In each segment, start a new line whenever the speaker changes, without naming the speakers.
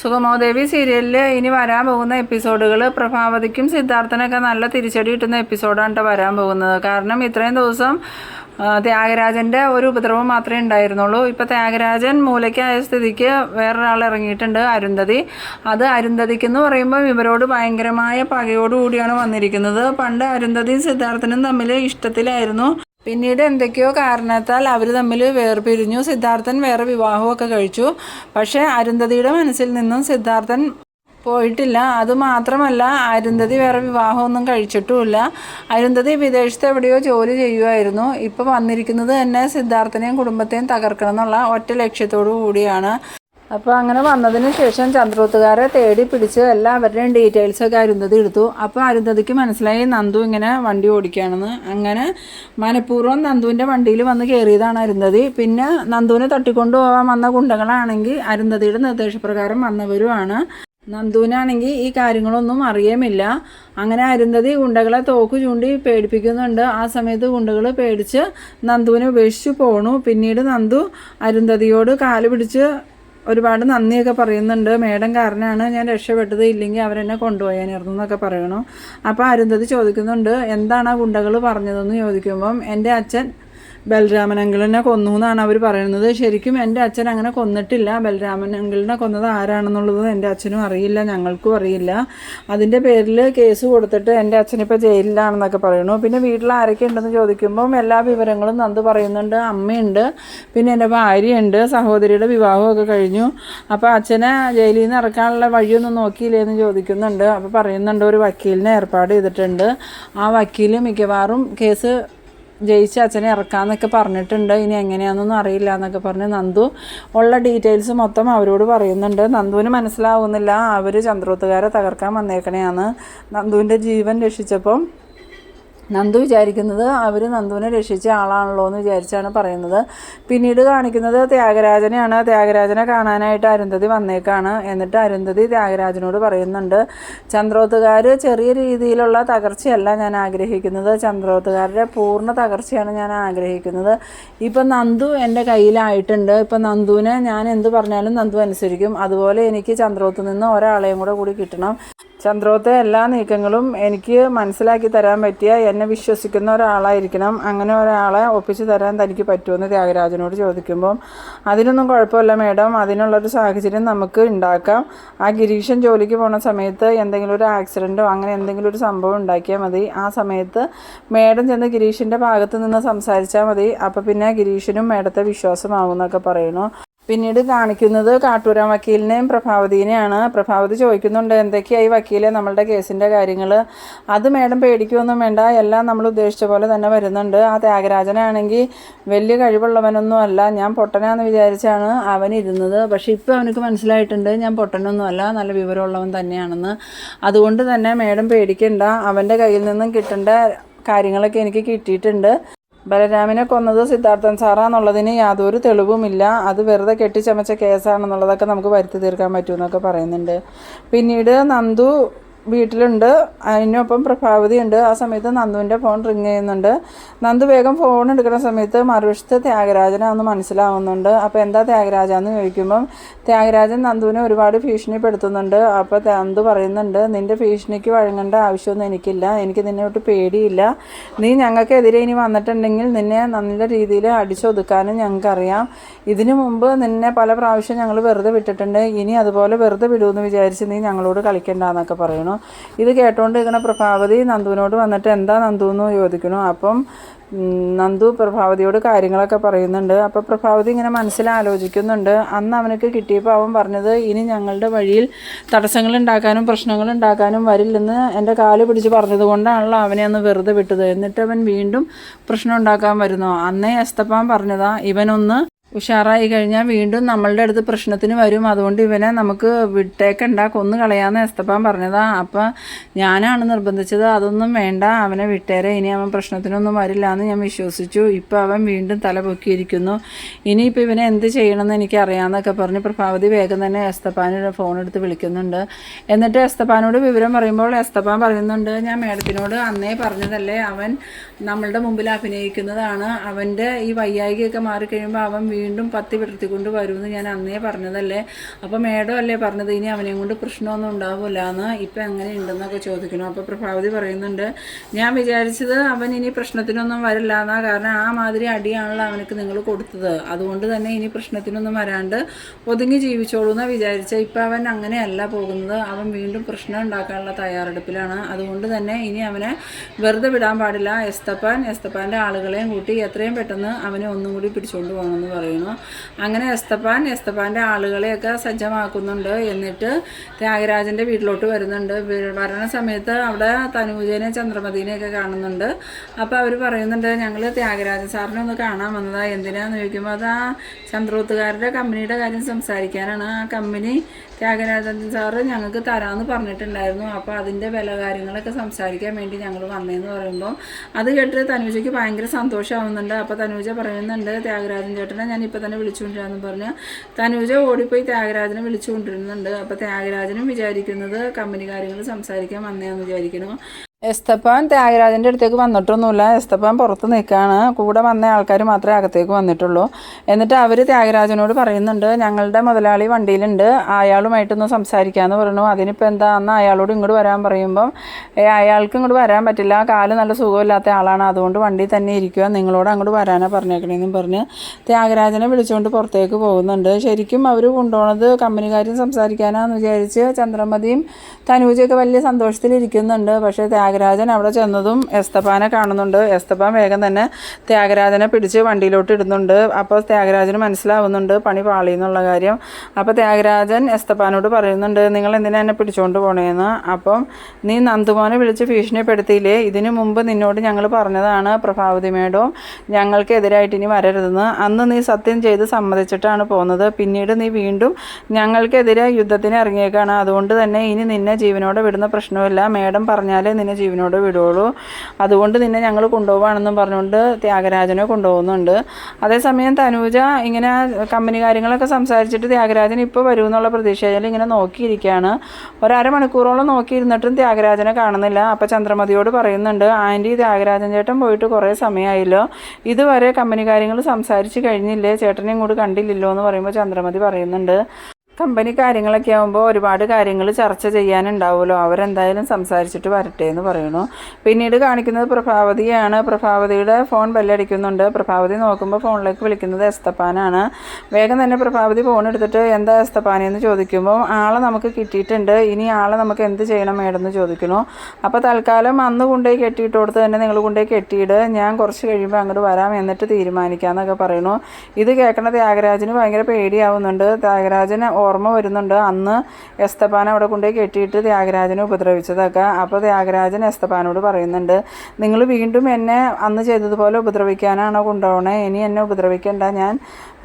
സുഗമോദേവി സീരിയലിൽ ഇനി വരാൻ പോകുന്ന എപ്പിസോഡുകൾ പ്രഭാവതിക്കും സിദ്ധാർത്ഥനൊക്കെ നല്ല തിരിച്ചടി കിട്ടുന്ന എപ്പിസോഡാണ് കേട്ടോ വരാൻ പോകുന്നത്. കാരണം ഇത്രയും ദിവസം ത്യാഗരാജന്റെ ഒരു ഉപദ്രവം മാത്രമേ ഉണ്ടായിരുന്നുള്ളൂ. ഇപ്പോൾ ത്യാഗരാജൻ മൂലയ്ക്കായ സ്ഥിതിക്ക് വേറൊരാൾ ഇറങ്ങിയിട്ടുണ്ട് അരുന്ധതി. അത് അരുന്ധതിക്ക് എന്ന് പറയുമ്പോൾ ഇവരോട് ഭയങ്കരമായ പകയോടുകൂടിയാണ് വന്നിരിക്കുന്നത്. പണ്ട് അരുന്ധതിയും സിദ്ധാർത്ഥനും തമ്മിൽ ഇഷ്ടത്തിലായിരുന്നു. പിന്നീട് എന്തൊക്കെയോ കാരണത്താൽ അവർ തമ്മിൽ വേർപിരിഞ്ഞു. സിദ്ധാർത്ഥൻ വേറെ വിവാഹമൊക്കെ കഴിച്ചു. പക്ഷേ അരുന്ധതിയുടെ മനസ്സിൽ നിന്നും സിദ്ധാർത്ഥൻ പോയിട്ടില്ല. അതുമാത്രമല്ല അരുന്ധതി വേറെ വിവാഹമൊന്നും കഴിച്ചിട്ടുമില്ല. അരുന്ധതി വിദേശത്ത് എവിടെയോ ജോലി ചെയ്യുമായിരുന്നു ഇപ്പോൾ വന്നിരിക്കുന്നത് തന്നെ സിദ്ധാർത്ഥനെയും കുടുംബത്തെയും തകർക്കണം എന്നുള്ള ഒറ്റ ലക്ഷ്യത്തോടു കൂടിയാണ്. അപ്പോൾ അങ്ങനെ വന്നതിന് ശേഷം ചന്ദ്രോത്തുകാരെ തേടി പിടിച്ച് എല്ലാവരുടെയും ഡീറ്റെയിൽസ് ഒക്കെ അരുന്ധതി എടുത്തു. അപ്പോൾ അരുന്ധതിക്ക് മനസ്സിലായി നന്ദു ഇങ്ങനെ വണ്ടി ഓടിക്കുകയാണെന്ന്. അങ്ങനെ മനഃപൂർവം നന്ദുവിന്റെ വണ്ടിയിൽ വന്ന് കയറിയതാണ് അരുന്ധതി. പിന്നെ നന്ദുവിനെ തട്ടിക്കൊണ്ടു പോകാൻ വന്ന ഗുണ്ടകളാണെങ്കിൽ അരുന്ധതിയുടെ നിർദ്ദേശപ്രകാരം വന്നവരുമാണ്. നന്ദുവിനാണെങ്കിൽ ഈ കാര്യങ്ങളൊന്നും അറിയുമില്ല അങ്ങനെ അരുന്ധതി ഗുണ്ടകളെ തോക്ക് ചൂണ്ടി പേടിപ്പിക്കുന്നുണ്ട്. ആ സമയത്ത് ഗുണ്ടകൾ പേടിച്ച് നന്ദുവിനെ ഉപേക്ഷിച്ച് പോണു. പിന്നീട് നന്ദു അരുന്ധതിയോട് കാൽ പിടിച്ച് ഒരുപാട് നന്ദിയൊക്കെ പറയുന്നുണ്ട്. മേഡം കാരണമാണ് ഞാൻ രക്ഷപ്പെട്ടത് ഇല്ലെങ്കിൽ അവരെന്നെ കൊണ്ടുപോയാനായിരുന്നു എന്നൊക്കെ പറയണു. അപ്പോൾ അരുന്ധതി ചോദിക്കുന്നുണ്ട് എന്താണ് ആ ഗുണ്ടകൾ പറഞ്ഞതെന്ന് ചോദിക്കുമ്പം എന്റെ അച്ഛൻ ബലരാമൻ അങ്കിളിനെ കൊന്നു എന്നാണ് അവർ പറയുന്നത്. ശരിക്കും എന്റെ അച്ഛൻ അങ്ങനെ കൊന്നിട്ടില്ല. ബലരാമൻ അങ്കിളിനെ കൊന്നത് ആരാണെന്നുള്ളത് എന്റെ അച്ഛനും അറിയില്ല ഞങ്ങൾക്കും അറിയില്ല. അതിന്റെ പേരിൽ കേസ് കൊടുത്തിട്ട് എന്റെ അച്ഛനിപ്പോൾ ജയിലിലാണെന്നൊക്കെ പറയുന്നു. പിന്നെ വീട്ടിൽ ആരൊക്കെ ഉണ്ടെന്ന് ചോദിക്കുമ്പം എല്ലാ വിവരങ്ങളും നന്ദു പറയുന്നുണ്ട്. അമ്മയുണ്ട് പിന്നെ എന്റെ ഭാര്യയുണ്ട് സഹോദരിയുടെ വിവാഹമൊക്കെ കഴിഞ്ഞു. അപ്പോൾ അച്ഛനെ ജയിലിൽ നിന്ന് ഇറക്കാനുള്ള വഴിയൊന്നും നോക്കിയില്ലേ എന്ന് ചോദിക്കുന്നുണ്ട്. അപ്പോൾ പറയുന്നുണ്ട് ഒരു വക്കീലിനെ ഏർപ്പാട് ചെയ്തിട്ടുണ്ട്. ആ വക്കീൽ മിക്കവാറും കേസ് ജയിച്ച് അച്ഛനെ ഇറക്കാമെന്നൊക്കെ പറഞ്ഞിട്ടുണ്ട്. ഇനി എങ്ങനെയാണെന്നൊന്നും അറിയില്ല എന്നൊക്കെ പറഞ്ഞ് നന്ദു ഉള്ള ഡീറ്റെയിൽസ് മൊത്തം അവരോട് പറയുന്നുണ്ട്. നന്ദുവിന് മനസ്സിലാവുന്നില്ല. അവർ ചന്ദ്രോത്തുകാരെ തകർക്കാൻ വന്നേക്കണെയാണ് നന്ദുവിന്റെ ജീവൻ രക്ഷിച്ചപ്പം നന്ദു വിചാരിക്കുന്നത് അവർ നന്ദുവിനെ രക്ഷിച്ച ആളാണല്ലോ എന്ന് വിചാരിച്ചാണ് പറയുന്നത്. പിന്നീട് കാണിക്കുന്നത് ത്യാഗരാജനെയാണ്. ത്യാഗരാജനെ കാണാനായിട്ട് അരുന്ധതി വന്നേക്കാണ്. എന്നിട്ട് അരുന്ധതി ത്യാഗരാജനോട് പറയുന്നുണ്ട് ചന്ദ്രോത്തുകാർ ചെറിയ രീതിയിലുള്ള തകർച്ചയല്ല ഞാൻ ആഗ്രഹിക്കുന്നത്. ചന്ദ്രോത്തുകാരുടെ പൂർണ തകർച്ചയാണ് ഞാൻ ആഗ്രഹിക്കുന്നത്. ഇപ്പം നന്ദു എന്റെ കയ്യിലായിട്ടുണ്ട്. ഇപ്പം നന്ദുവിനെ ഞാൻ എന്ത് പറഞ്ഞാലും നന്ദു അനുസരിക്കും. അതുപോലെ എനിക്ക് ചന്ദ്രോത്ത് നിന്ന് ഒരാളെയും കൂടെ കൂടി കിട്ടണം. ചന്ദ്രോത്തെ എല്ലാ നീക്കങ്ങളും എനിക്ക് മനസ്സിലാക്കി തരാൻ പറ്റിയ എന്നെ വിശ്വസിക്കുന്ന ഒരാളായിരിക്കണം. അങ്ങനെ ഒരാളെ ഒപ്പിച്ചു തരാൻ തനിക്ക് പറ്റുമെന്ന് ത്യാഗരാജനോട് ചോദിക്കുമ്പം അതിനൊന്നും കുഴപ്പമില്ല മേഡം. അതിനുള്ളൊരു സാഹചര്യം നമുക്ക് ഉണ്ടാക്കാം. ആ ഗിരീഷൻ ജോലിക്ക് പോണ സമയത്ത് എന്തെങ്കിലും ഒരു ആക്സിഡന്റോ അങ്ങനെ എന്തെങ്കിലും ഒരു സംഭവം ഉണ്ടാക്കിയാൽ മതി. ആ സമയത്ത് മേഡം ചെന്ന് ഗിരീഷിന്റെ ഭാഗത്ത് നിന്ന് സംസാരിച്ചാൽ മതി. അപ്പോൾ പിന്നെ ഗിരീഷിനും മേഡത്തെ വിശ്വാസമാകുമെന്നൊക്കെ പറയുന്നു. പിന്നീട് കാണിക്കുന്നത് കാട്ടൂരാൻ വക്കീലിനെയും പ്രഭാവതിനെയാണ്. പ്രഭാവതി ചോദിക്കുന്നുണ്ട് എന്തൊക്കെയായി വക്കീലെ നമ്മളുടെ കേസിന്റെ കാര്യങ്ങൾ അത് മേഡം പേടിക്കുമൊന്നും വേണ്ട എല്ലാം നമ്മൾ ഉദ്ദേശിച്ച പോലെ തന്നെ വരുന്നുണ്ട്. ആ ത്യാഗരാജനാണെങ്കിൽ വലിയ കഴിവുള്ളവനൊന്നും അല്ല. ഞാൻ പൊട്ടനാന്ന് വിചാരിച്ചാണ് അവൻ ഇരുന്നത്. പക്ഷേ ഇപ്പോൾ അവനക്ക് മനസ്സിലായിട്ടുണ്ട് ഞാൻ പൊട്ടനൊന്നുമല്ല നല്ല വിവരമുള്ളവൻ തന്നെയാണെന്ന്. അതുകൊണ്ട് തന്നെ മേഡം പേടിക്കണ്ട അവന്റെ കയ്യിൽ നിന്നും കിട്ടേണ്ട കാര്യങ്ങളൊക്കെ എനിക്ക് കിട്ടിയിട്ടുണ്ട്. ബലരാമിനെ കൊന്നത് സിദ്ധാർത്ഥൻ സാറാന്നുള്ളതിന് യാതൊരു തെളിവുമില്ല. അത് വെറുതെ കെട്ടിച്ചമച്ച കേസാണെന്നുള്ളതൊക്കെ നമുക്ക് വരുത്തി തീർക്കാൻ പറ്റുമെന്നൊക്കെ പറയുന്നുണ്ട്. പിന്നീട് നന്ദു വീട്ടിലുണ്ട്. അതിനൊപ്പം പ്രഭാവതി ഉണ്ട് ആ സമയത്ത് നന്ദുവിന്റെ ഫോൺ റിങ് ചെയ്യുന്നുണ്ട്. നന്ദു വേഗം ഫോൺ എടുക്കുന്ന സമയത്ത് മറുവശത്ത് ത്യാഗരാജനാണെന്ന് മനസ്സിലാവുന്നുണ്ട്. അപ്പോൾ എന്താ ത്യാഗരാജ എന്ന് ചോദിക്കുമ്പം ത്യാഗരാജൻ നന്ദുവിനെ ഒരുപാട് ഭീഷണിപ്പെടുത്തുന്നുണ്ട്. അപ്പോൾ നന്ദു പറയുന്നുണ്ട് നിന്റെ ഭീഷണിക്ക് വഴങ്ങേണ്ട ആവശ്യമൊന്നും എനിക്കില്ല. എനിക്ക് നിന്നെ ഒട്ട് പേടിയില്ല. നീ ഞങ്ങൾക്കെതിരെ ഇനി വന്നിട്ടുണ്ടെങ്കിൽ നിന്നെ നല്ല രീതിയിൽ അടിച്ചൊതുക്കാനും ഞങ്ങൾക്കറിയാം. ഇതിനു മുമ്പ് നിന്നെ പല പ്രാവശ്യം ഞങ്ങൾ വെറുതെ വിട്ടിട്ടുണ്ട്. ഇനി അതുപോലെ വെറുതെ വിടുമെന്ന് വിചാരിച്ച് നീ ഞങ്ങളോട് കളിക്കണ്ടെന്നൊക്കെ പറയണു ഇത് കേട്ടോണ്ട് ഇങ്ങനെ പ്രഭാവതി നന്ദുവിനോട് വന്നിട്ട് എന്താ നന്ദു എന്ന് ചോദിക്കുന്നു. അപ്പം നന്ദു പ്രഭാവതിയോട് കാര്യങ്ങളൊക്കെ പറയുന്നുണ്ട്. അപ്പോൾ പ്രഭാവതി ഇങ്ങനെ മനസ്സിൽ ആലോചിക്കുന്നുണ്ട് അന്ന് അവനക്ക് കിട്ടിയപ്പോൾ അവൻ പറഞ്ഞത് ഇനി ഞങ്ങളുടെ വഴിയിൽ തടസ്സങ്ങൾ ഉണ്ടാക്കാനും പ്രശ്നങ്ങൾ ഉണ്ടാക്കാനും വരില്ലെന്ന് എന്റെ കാൽ പിടിച്ച് പറഞ്ഞത് കൊണ്ടാണല്ലോ അവനെ അന്ന് വെറുതെ വിട്ടത്. എന്നിട്ട് അവൻ വീണ്ടും പ്രശ്നം ഉണ്ടാക്കാൻ വരുന്നു. അന്നേ എസ്തപ്പാൻ പറഞ്ഞതാ ഇവനൊന്ന് ഉഷാറായി കഴിഞ്ഞാൽ വീണ്ടും നമ്മളുടെ അടുത്ത് പ്രശ്നത്തിന് വരും. അതുകൊണ്ട് ഇവനെ നമുക്ക് വിട്ടേക്കണ്ട. കൊന്നു കളയാന്ന് എസ്തപ്പാൻ പറഞ്ഞതാ. അപ്പം ഞാനാണ് നിർബന്ധിച്ചത്. അതൊന്നും വേണ്ട. അവനെ വിട്ടേരെ. ഇനി അവൻ പ്രശ്നത്തിനൊന്നും വരില്ല എന്ന് ഞാൻ വിശ്വസിച്ചു. ഇപ്പം അവൻ വീണ്ടും തല പൊക്കിയിരിക്കുന്നു. ഇനിയിപ്പോൾ ഇവനെ എന്ത് ചെയ്യണമെന്ന് എനിക്ക് അറിയാമെന്നൊക്കെ പറഞ്ഞ് പ്രഭാവതി വേഗം തന്നെ എസ്തപ്പാന് ഫോൺ എടുത്ത് വിളിക്കുന്നുണ്ട്. എന്നിട്ട് എസ്തപ്പാനോട് വിവരം പറയുമ്പോൾ എസ്തപ്പാൻ പറയുന്നുണ്ട് ഞാൻ മേഡത്തിനോട് അന്നേ പറഞ്ഞതല്ലേ. അവൻ നമ്മളുടെ മുമ്പിൽ അഭിനയിക്കുന്നതാണ്. അവന്റെ ഈ വയ്യായികയൊക്കെ മാറിക്കഴിയുമ്പോൾ അവൻ വീണ്ടും പത്തി വിടർത്തിക്കൊണ്ട് വരുമെന്ന് ഞാൻ അന്നേ പറഞ്ഞതല്ലേ? അപ്പോൾ മേഡം അല്ലേ പറഞ്ഞത്? ഇനി അവനെയും കൊണ്ട് പ്രശ്നമൊന്നും ഉണ്ടാവില്ല എന്ന് ഇപ്പം എങ്ങനെ ഉണ്ടെന്നൊക്കെ ചോദിക്കണം അപ്പോൾ പ്രഭാവതി പറയുന്നുണ്ട് ഞാൻ വിചാരിച്ചത് അവൻ ഇനി പ്രശ്നത്തിനൊന്നും വരില്ല എന്നാ കാരണം ആ മാതിരി അടിയാണല്ലോ അവനക്ക് നിങ്ങൾ കൊടുത്തത്. അതുകൊണ്ട് തന്നെ ഇനി പ്രശ്നത്തിനൊന്നും വരാണ്ട് ഒതുങ്ങി ജീവിച്ചോളൂ എന്നാണ് വിചാരിച്ചത് ഇപ്പം അവൻ അങ്ങനെയല്ല പോകുന്നത്. അവൻ വീണ്ടും പ്രശ്നം ഉണ്ടാക്കാനുള്ള തയ്യാറെടുപ്പിലാണ്. അതുകൊണ്ട് തന്നെ ഇനി അവനെ വെറുതെ വിടാൻ പാടില്ല. എസ്തപ്പാൻ എസ്തപ്പാന്റെ ആളുകളെയും കൂട്ടി എത്രയും പെട്ടെന്ന് അവനെ ഒന്നും കൂടി പിടിച്ചുകൊണ്ട് പോകണമെന്ന് പറയുന്നു. അങ്ങനെ എസ്തപ്പാൻ എസ്തപ്പാന്റെ ആളുകളെയൊക്കെ സജ്ജമാക്കുന്നുണ്ട്. എന്നിട്ട് ത്യാഗരാജന്റെ വീട്ടിലോട്ട് വരുന്നുണ്ട്. വരണ സമയത്ത് അവിടെ തനൂജനെ ചന്ദ്രമതിനെയൊക്കെ കാണുന്നുണ്ട്. അപ്പോൾ അവർ പറയുന്നുണ്ട് ഞങ്ങൾ ത്യാഗരാജൻ സാറിനെ ഒന്ന് കാണാൻ വന്നതാ. എന്തിനാന്ന് ചോദിക്കുമ്പോൾ അത് ആ ചന്ദ്രോത്തുകാരുടെ കമ്പനിയുടെ കാര്യം സംസാരിക്കാനാണ്. ആ കമ്പനി ത്യാഗരാജൻ സാറ് ഞങ്ങൾക്ക് തരാമെന്ന് പറഞ്ഞിട്ടുണ്ടായിരുന്നു. അപ്പോൾ അതിന്റെ വില കാര്യങ്ങളൊക്കെ സംസാരിക്കാൻ വേണ്ടി ഞങ്ങൾ വന്നതെന്ന് പറയുമ്പോൾ അത് കേട്ട് തനൂജയ്ക്ക് ഭയങ്കര സന്തോഷമാവുന്നുണ്ട്. അപ്പോൾ തനൂജ പറയുന്നുണ്ട് ത്യാഗരാജൻ ചേട്ടനെ ഞാൻ ഇപ്പോൾ തന്നെ വിളിച്ചുകൊണ്ടിരാന്ന് പറഞ്ഞ്. തനൂജ ഓടിപ്പോയി ത്യാഗരാജനെ വിളിച്ചുകൊണ്ടിരുന്നുണ്ട്. അപ്പോൾ ത്യാഗരാജനും വിചാരിക്കുന്നത് കമ്പനി കാര്യങ്ങൾ സംസാരിക്കാൻ വന്നതെന്ന് വിചാരിക്കുന്നു. എസ്തപ്പാൻ ത്യാഗരാജന്റെ അടുത്തേക്ക് വന്നിട്ടൊന്നുമില്ല. എസ്തപ്പാൻ പുറത്ത് നിൽക്കുകയാണ്. കൂടെ വന്ന ആൾക്കാർ മാത്രമേ അകത്തേക്ക് വന്നിട്ടുള്ളൂ. എന്നിട്ട് അവർ ത്യാഗരാജനോട് പറയുന്നുണ്ട് ഞങ്ങളുടെ മുതലാളി വണ്ടിയിലുണ്ട്. അയാളുമായിട്ടൊന്ന് സംസാരിക്കാമെന്ന് പറഞ്ഞു. അതിനിപ്പോൾ എന്താണെന്ന് അയാളോട് ഇങ്ങോട്ട് വരാൻ പറയുമ്പം "ഏ, അയാൾക്ക് ഇങ്ങോട്ട് വരാൻ പറ്റില്ല. കാൽ നല്ല സുഖമില്ലാത്ത ആളാണ്. അതുകൊണ്ട് വണ്ടി തന്നെ ഇരിക്കുക. നിങ്ങളോട് അങ്ങോട്ട് വരാനാണ് പറഞ്ഞേക്കണേന്നും പറഞ്ഞ് ത്യാഗരാജനെ വിളിച്ചുകൊണ്ട് പുറത്തേക്ക് പോകുന്നുണ്ട്. ശരിക്കും അവർ കൊണ്ടുപോണത് കമ്പനിക്കാരും സംസാരിക്കാനാന്ന് വിചാരിച്ച് ചന്ദ്രമതിയും തനൂജയൊക്കെ വലിയ സന്തോഷത്തിലിരിക്കുന്നുണ്ട്. പക്ഷേ ത്യാഗരാജൻ അവിടെ ചെന്നതും എസ്തപ്പാനെ കാണുന്നുണ്ട്. എസ്തപ്പാൻ വേഗം തന്നെ ത്യാഗരാജനെ പിടിച്ച് വണ്ടിയിലോട്ട് ഇടുന്നുണ്ട്. അപ്പോൾ ത്യാഗരാജന് മനസ്സിലാവുന്നുണ്ട് പണി പാളി എന്നുള്ള കാര്യം. അപ്പോൾ ത്യാഗരാജൻ എസ്തപ്പാനോട് പറയുന്നുണ്ട് നിങ്ങൾ എന്തിനാ എന്നെ പിടിച്ചുകൊണ്ട് പോണേന്ന്? അപ്പം നീ നന്ദുമോനെ വിളിച്ച് ഭീഷണിപ്പെടുത്തിയില്ലേ ഇതിനു മുമ്പ് നിന്നോട് ഞങ്ങൾ പറഞ്ഞതാണ് പ്രഭാവതി മേഡവും ഞങ്ങൾക്കെതിരായിട്ട് ഇനി വരരുതെന്ന്. അന്ന് നീ സത്യം ചെയ്ത് സമ്മതിച്ചിട്ടാണ് പോകുന്നത് പിന്നീട് നീ വീണ്ടും ഞങ്ങൾക്കെതിരെ യുദ്ധത്തിന് ഇറങ്ങിയേക്കാണ്. അതുകൊണ്ട് തന്നെ ഇനി നിന്നെ ജീവനോടെ വിടുന്ന പ്രശ്നമില്ല മേഡം പറഞ്ഞാലേ നിന്നെ ജീവനോടെ വിടുകയുള്ളൂ അതുകൊണ്ട് നിന്നെ ഞങ്ങൾ കൊണ്ടുപോവാണെന്നും പറഞ്ഞുകൊണ്ട് ത്യാഗരാജനെ കൊണ്ടുപോകുന്നുണ്ട്. അതേസമയം തനൂജ ഇങ്ങനെ കമ്പനി കാര്യങ്ങളൊക്കെ സംസാരിച്ചിട്ട് ത്യാഗരാജൻ ഇപ്പോൾ വരുമെന്നുള്ള പ്രതീക്ഷയിൽ ഇങ്ങനെ നോക്കിയിരിക്കുകയാണ്. ഒരമണിക്കൂറോളം നോക്കിയിരുന്നിട്ടും ത്യാഗരാജനെ കാണുന്നില്ല. അപ്പോൾ ചന്ദ്രമതിയോട് പറയുന്നുണ്ട് ആന്റി ത്യാഗരാജൻ ചേട്ടൻ പോയിട്ട് കുറേ സമയമായല്ലോ. ഇതുവരെ കമ്പനി കാര്യങ്ങൾ സംസാരിച്ച് കഴിഞ്ഞില്ലേ? ചേട്ടനെ ഇങ്ങോട്ട് കണ്ടില്ലല്ലോ എന്ന് പറയുമ്പോൾ ചന്ദ്രമതി പറയുന്നുണ്ട്. കമ്പനി കാര്യങ്ങളൊക്കെ ആകുമ്പോൾ ഒരുപാട് കാര്യങ്ങൾ ചർച്ച ചെയ്യാനുണ്ടാവുമല്ലോ. അവരെന്തായാലും സംസാരിച്ചിട്ട് വരട്ടെ എന്ന് പറയുന്നു. പിന്നീട് കാണിക്കുന്നത് പ്രഭാവതിയാണ്. പ്രഭാവതിയുടെ ഫോൺ ബെല്ലടിക്കുന്നുണ്ട്. പ്രഭാവതി നോക്കുമ്പോൾ ഫോണിലേക്ക് വിളിക്കുന്നത് എസ്തപ്പാനാണ്. വേഗം തന്നെ പ്രഭാവതി ഫോൺ എടുത്തിട്ട് എന്താ എസ്തപ്പാനെന്ന് ചോദിക്കുമ്പോൾ ആളെ നമുക്ക് കിട്ടിയിട്ടുണ്ട്. ഇനി ആളെ നമുക്ക് എന്ത് ചെയ്യണം മേഡം? എന്ന് ചോദിക്കുന്നു. അപ്പോൾ തൽക്കാലം അന്ന് കൊണ്ടുപോയി കെട്ടിയിട്ട് കൊടുത്ത് തന്നെ നിങ്ങൾ കൊണ്ടുപോയി കെട്ടിയിട്. ഞാൻ കുറച്ച് കഴിയുമ്പോൾ അങ്ങോട്ട് വരാം എന്നിട്ട് തീരുമാനിക്കാം എന്നൊക്കെ പറയുന്നു. ഇത് കേൾക്കണ ത്യാഗരാജന് ഭയങ്കര പേടിയാവുന്നുണ്ട്. ത്യാഗരാജന് ഓർമ്മ വരുന്നുണ്ട്. അന്ന് എസ്തപ്പാൻ അവിടെ കൊണ്ടുപോയി കെട്ടിയിട്ട് ത്യാഗരാജനെ ഉപദ്രവിച്ചതൊക്കെ. അപ്പോൾ ത്യാഗരാജൻ എസ്തപ്പാനോട് പറയുന്നുണ്ട് നിങ്ങൾ വീണ്ടും എന്നെ അന്ന് ചെയ്തതുപോലെ ഉപദ്രവിക്കാനാണോ കൊണ്ടുപോകണേ? ഇനി എന്നെ ഉപദ്രവിക്കേണ്ട. ഞാൻ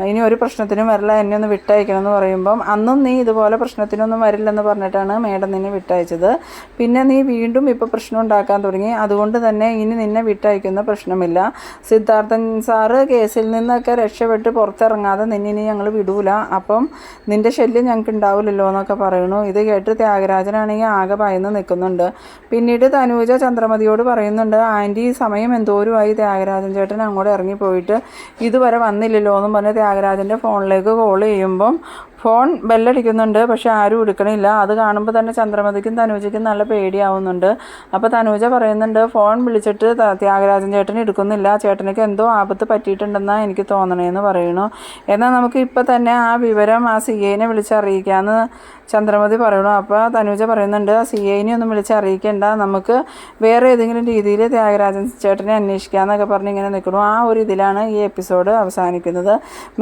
ഇനി ഒരു പ്രശ്നത്തിനും വരില്ല. എന്നെ ഒന്ന് വിട്ടയക്കണം എന്ന് പറയുമ്പം അന്നും നീ ഇതുപോലെ പ്രശ്നത്തിനൊന്നും വരില്ലെന്ന് പറഞ്ഞിട്ടാണ് മേഡം നിന്നെ വിട്ടയച്ചത്. പിന്നെ നീ വീണ്ടും ഇപ്പോൾ പ്രശ്നം ഉണ്ടാക്കാൻ തുടങ്ങി. അതുകൊണ്ട് തന്നെ ഇനി നിന്നെ വിട്ടയക്കുന്ന പ്രശ്നമില്ല. സിദ്ധാർത്ഥൻ സാറ് കേസിൽ നിന്നൊക്കെ രക്ഷപ്പെട്ട് പുറത്തിറങ്ങാതെ നിന്നെ ഇനി ഞങ്ങൾ വിടൂല. അപ്പം നിന്റെ ശല്യം ഞങ്ങൾക്ക് ഉണ്ടാവില്ലല്ലോ എന്നൊക്കെ പറയുന്നു ഇത് കേട്ട് ത്യാഗരാജനാണെങ്കിൽ ആകെ ഭയന്ന് നിൽക്കുന്നുണ്ട് പിന്നീട് തനൂജ ചന്ദ്രമതിയോട് പറയുന്നുണ്ട് ആന്റി സമയം എന്തോരുമായി ത്യാഗരാജൻ ചേട്ടൻ അങ്ങോട്ട് ഇറങ്ങിപ്പോയിട്ട് ഇതുവരെ വന്നില്ലല്ലോ എന്നും പറഞ്ഞ് ത്യാഗരാജന്റെ ഫോണിലേക്ക് കോൾ ചെയ്യുമ്പം ഫോൺ ബെല്ലടിക്കുന്നുണ്ട് പക്ഷെ ആരും എടുക്കണില്ല. അത് കാണുമ്പോൾ തന്നെ ചന്ദ്രമതിക്കും തനൂജയ്ക്കും നല്ല പേടിയാവുന്നുണ്ട്. അപ്പോൾ തനൂജ പറയുന്നുണ്ട് ഫോൺ വിളിച്ചിട്ട് ത്യാഗരാജൻ ചേട്ടൻ എടുക്കുന്നില്ല. ചേട്ടനക്ക് എന്തോ ആപത്ത് പറ്റിയിട്ടുണ്ടെന്നാണ് എനിക്ക് തോന്നണേന്ന് പറയണു എന്നാൽ നമുക്ക് ഇപ്പോൾ തന്നെ ആ വിവരം ആ സി ഐനെ വിളിച്ചറിയിക്കാമെന്ന് ചന്ദ്രമതി പറയണു. അപ്പോൾ തനുജ പറയുന്നുണ്ട് സി ഐനെ ഒന്നും വിളിച്ച് അറിയിക്കേണ്ട. നമുക്ക് വേറെ ഏതെങ്കിലും രീതിയിൽ ത്യാഗരാജൻ ചേട്ടനെ അന്വേഷിക്കാമെന്നൊക്കെ പറഞ്ഞ് ഇങ്ങനെ നിൽക്കണു ആ ഒരു ഇതിലാണ് ഈ എപ്പിസോഡ് അവസാനിക്കുന്നത്.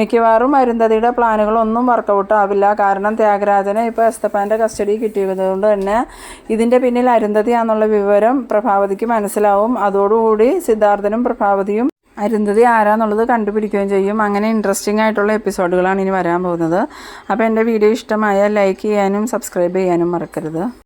മിക്കവാറും അരുന്ധതിയുടെ പ്ലാനുകളൊന്നും വർക്കൗട്ട് ആവില്ല. കാരണം ത്യാഗരാജനെ ഇപ്പോൾ എസ്തപ്പാന്റെ കസ്റ്റഡി കിട്ടിയത് കൊണ്ട് തന്നെ ഇതിന്റെ പിന്നിൽ അരുന്ധതി അരുന്ധതിയാണെന്നുള്ള വിവരം പ്രഭാവതിക്ക് മനസ്സിലാവും. അതോടുകൂടി സിദ്ധാർത്ഥനും പ്രഭാവതിയും അരുന്ധതി ആരാന്നുള്ളത് കണ്ടുപിടിക്കുകയും ചെയ്യും. അങ്ങനെ ഇൻട്രസ്റ്റിംഗ് ആയിട്ടുള്ള എപ്പിസോഡുകളാണ് ഇനി വരാൻ പോകുന്നത്. അപ്പോൾ എന്റെ വീഡിയോ ഇഷ്ടമായാൽ ലൈക്ക് ചെയ്യാനും സബ്സ്ക്രൈബ് ചെയ്യാനും മറക്കരുത്.